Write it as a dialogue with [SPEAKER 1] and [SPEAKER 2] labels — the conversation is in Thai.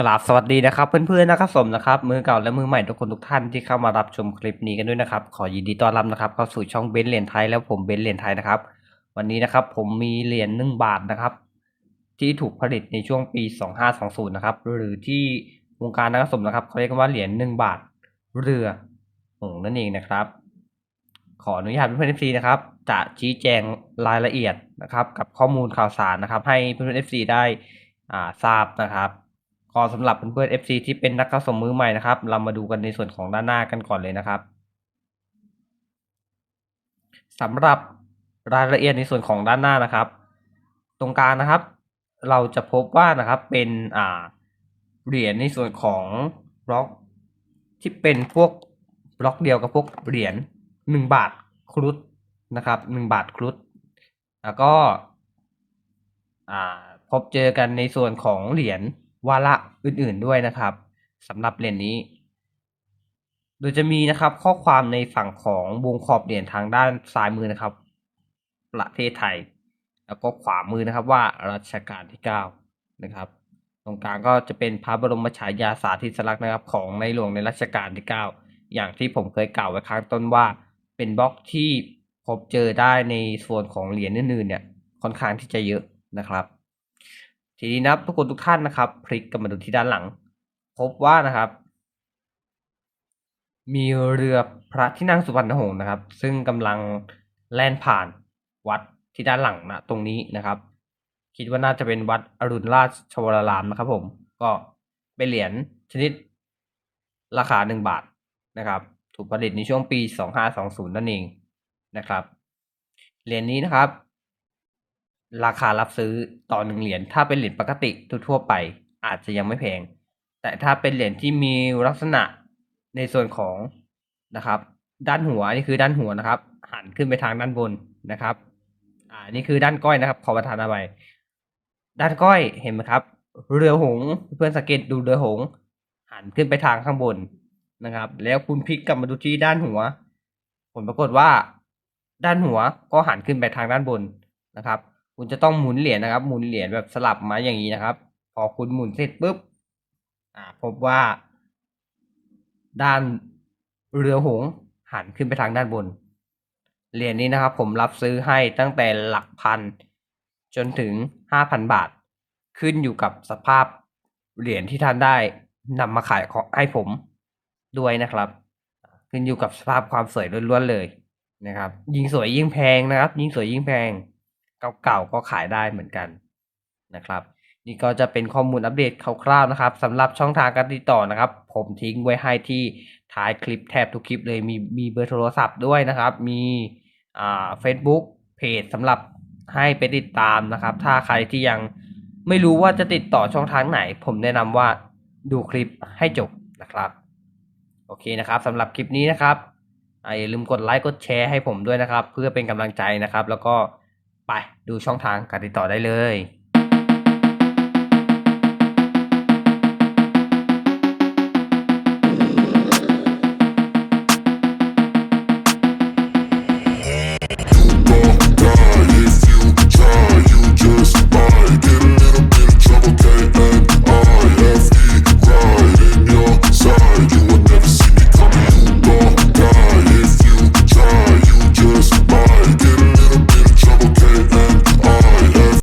[SPEAKER 1] กราบสวัสดีนะครับเพื่อนๆนะครับสมนะครับมือเก่าและมือใหม่ทุกคนทุกท่านที่เข้ามารับชมคลิปนี้กันด้วยนะครับขอยินดีต้อนรับนะครับเข้าสู่ช่องเบนเหรียญไทยแล้วผมเบนเหรียญไทยนะครับ วันนี้นะครับผมมีเหรียญหนึ่งบาทนะครับ ที่ถูกผลิตในช่วงปี 2520 นะครับหรือที่วงการนักสมนะครับเขาเรียกว่าเหรียญหนึ่งบาทเรือหงนั่นเองนะครับ ขออนุญาตเพื่อนๆ FC นะครับจะชี้แจงรายละเอียดนะครับ กับข้อมูลข่าวสารนะครับ ให้เพื่อนๆ FC ได้อ่าทราบนะครับ ก็สำหรับเพื่อนๆ FC ที่เป็นนักสะสมมือใหม่นะครับ เรามาดูกันในส่วนของด้านหน้ากันก่อนเลยนะครับสำหรับรายละเอียดในส่วนของด้านหน้านะครับ ตรงกลางนะครับ เราจะพบว่านะครับเป็นอ่าเหรียญในส่วนของบล็อก ที่เป็นพวกบล็อกเดียวกับพวกเหรียญหนึ่งบาทครุฑนะครับหนึ่งบาทครุฑแล้วก็อ่าพบเจอกันในส่วนของเหรียญ วาระอื่นๆด้วยนะครับสำหรับเหรียญนี้ โดยจะมีนะครับข้อความในฝั่งของวงขอบเหรียญทางด้านซ้ายมือนะครับ ประเทศไทย แล้วก็ขวามือนะครับว่ารัชกาลที่เก้านะครับตรงกลางก็จะเป็นพระบรมฉายาสาธิสลักษณ์นะครับของในหลวงในรัชกาลที่ 9 อย่างที่ผมเคยกล่าวไว้ครั้งต้นว่า เป็นบล็อกที่พบเจอได้ในส่วนของเหรียญอื่นๆเนี่ยค่อนข้างที่จะเยอะนะครับ ทีนี้นะครับทุกคนทุกท่านนะครับ พลิกกลับมาดูที่ด้านหลัง พบว่านะครับ มีเรือพระที่นั่งสุพรรณหงษ์นะครับ ซึ่งกำลังแล่นผ่านวัดที่ด้านหลังนะตรงนี้นะครับ คิดว่าน่าจะเป็นวัดอรุณราชวรารามนะครับ ผมก็เป็นเหรียญชนิดราคาหนึ่งบาทนะครับ ถูกผลิตในช่วงปีสองห้าสองศูนย์นั่นเองนะครับ เหรียญนี้นะครับ ราคารับซื้อต่อหนึ่งเหรียญถ้าเป็นเหรียญปกติทั่วไป อาจจะยังไม่แพง แต่ถ้าเป็นเหรียญที่มีลักษณะในส่วนของนะครับ ด้านหัวนี่คือด้านหัวนะครับ หันขึ้นไปทางด้านบนนะครับ อ่านี่คือด้านก้อยนะครับ ขอประทานเอาไว้ด้านก้อยเห็นไหมครับ เรือหงเพื่อนสังเกตดูเรือหง หันขึ้นไปทางข้างบนนะครับ แล้วคุณพลิกกลับมาดูที่ด้านหัว ผลปรากฏว่า ด้านหัวก็หันขึ้นไปทางด้านบนนะครับ คุณจะต้องหมุนเหรียญนะครับ หมุนเหรียญแบบสลับมาอย่างนี้นะครับ พอคุณหมุนเสร็จปุ๊บอ่าพบว่า ด้านเรือหงส์หันขึ้นไปทางด้านบน เหรียญนี้นะครับ ผมรับซื้อให้ตั้งแต่หลักพัน จนถึงห้าพันบาท ขึ้นอยู่กับสภาพเหรียญที่ท่านได้นำมาขายของให้ผมด้วยนะครับ ขึ้นอยู่กับสภาพความสวยล้วนๆเลยนะครับ ยิ่งสวยยิ่งแพงนะครับ ยิ่งสวยยิ่งแพง เก่าๆก็ขายได้เหมือนกันนะครับ นี่ก็จะเป็นข้อมูลอัปเดตคร่าวๆนะครับสำหรับช่องทางการติดต่อนะครับ ผมทิ้งไว้ให้ที่ท้ายคลิปแทบทุกคลิปเลยมีมีเบอร์โทรศัพท์ด้วยนะครับ มีอ่า Facebook เพจสำหรับให้ไปติดตามนะครับ ถ้าใครที่ยังไม่รู้ว่าจะติดต่อช่องทางไหน ผมแนะนำว่าดูคลิปให้จบนะครับ โอเคนะครับสำหรับคลิปนี้นะครับอย่าลืมกดไลค์กดแชร์ให้ผมด้วยนะครับ เพื่อเป็นกำลังใจนะครับ แล้วก็ ไปดูช่องทางการติดต่อได้เลย